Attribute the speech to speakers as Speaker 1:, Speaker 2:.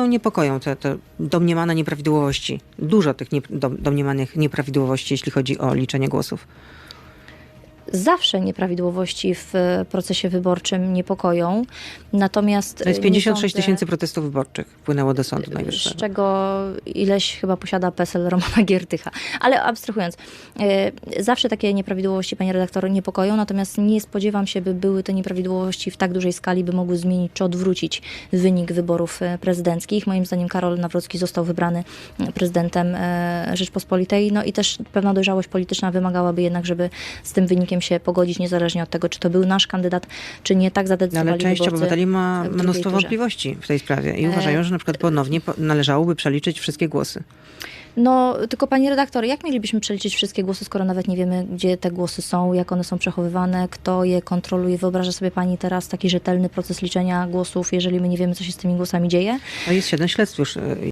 Speaker 1: No, Niepokoją te, te domniemane nieprawidłowości. Dużo tych nie, dom, domniemanych nieprawidłowości, jeśli chodzi o liczenie głosów.
Speaker 2: Zawsze nieprawidłowości w e, procesie wyborczym niepokoją, natomiast
Speaker 1: To jest
Speaker 2: e,
Speaker 1: 56
Speaker 2: nie sądzę,
Speaker 1: tysięcy protestów wyborczych wpłynęło do Sądu
Speaker 2: z
Speaker 1: Najwyższego.
Speaker 2: czego ileś chyba posiada PESEL Romana Giertycha. Ale abstrahując, e, zawsze takie nieprawidłowości, panie redaktor, niepokoją, natomiast nie spodziewam się, by były te nieprawidłowości w tak dużej skali, by mogły zmienić czy odwrócić wynik wyborów e, prezydenckich. Moim zdaniem Karol Nawrocki został wybrany e, prezydentem e, Rzeczpospolitej, no i też pewna dojrzałość polityczna wymagałaby jednak, żeby z tym wynikiem się pogodzić, niezależnie od tego, czy to był nasz kandydat, czy nie, tak
Speaker 1: No,
Speaker 2: zadecydowali
Speaker 1: ale część obywateli ma mnóstwo wątpliwości w tej sprawie i
Speaker 2: E,
Speaker 1: uważają, że na przykład ponownie po- należałoby przeliczyć wszystkie głosy.
Speaker 2: No, tylko pani redaktor, jak mielibyśmy przeliczyć wszystkie głosy, skoro nawet nie wiemy, gdzie te głosy są, jak one są przechowywane, kto je kontroluje? Wyobraża sobie pani teraz taki rzetelny proces liczenia głosów, jeżeli my nie wiemy, co się z tymi głosami dzieje?
Speaker 1: No jest siedem śledztw już e,